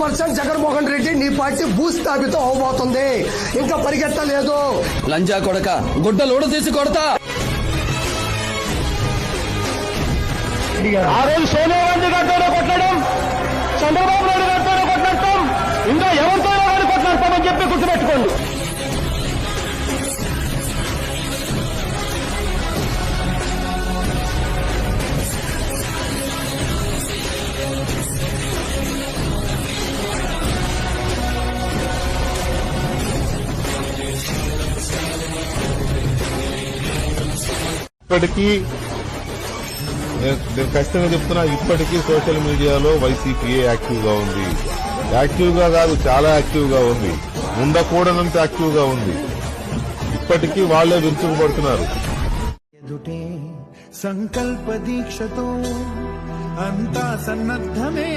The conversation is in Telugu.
పర్సెంట్ జగన్మోహన్ రెడ్డి నీ పార్టీ భూస్థాపితం అవబోతుంది. ఇంకా పరిగెత్తలేదు. లంజా కొడక గుడ్డలోడ తీసి కొడతా. ఆ రోజు సోనియా గాంధీ గారితోనే కొట్టడం చంద్రబాబు నాయుడు గారితోనే కొట్లాడతాం ఇంకా ఎవరితోనో ఇప్పటికీ నేను ఖచ్చితంగా చెప్తున్నా ఇప్పటికీ సోషల్ మీడియాలో వైసీపీ యాక్టివ్గా ఉంది. యాక్టివ్గా కాదు చాలా యాక్టివ్గా ఉంది. ఉండకూడనంత యాక్టివ్గా ఉంది. ఇప్పటికీ వాళ్ళే విరుచుకుపడుతున్నారు. సంకల్ప దీక్షతో అంతా సన్నద్ధమే.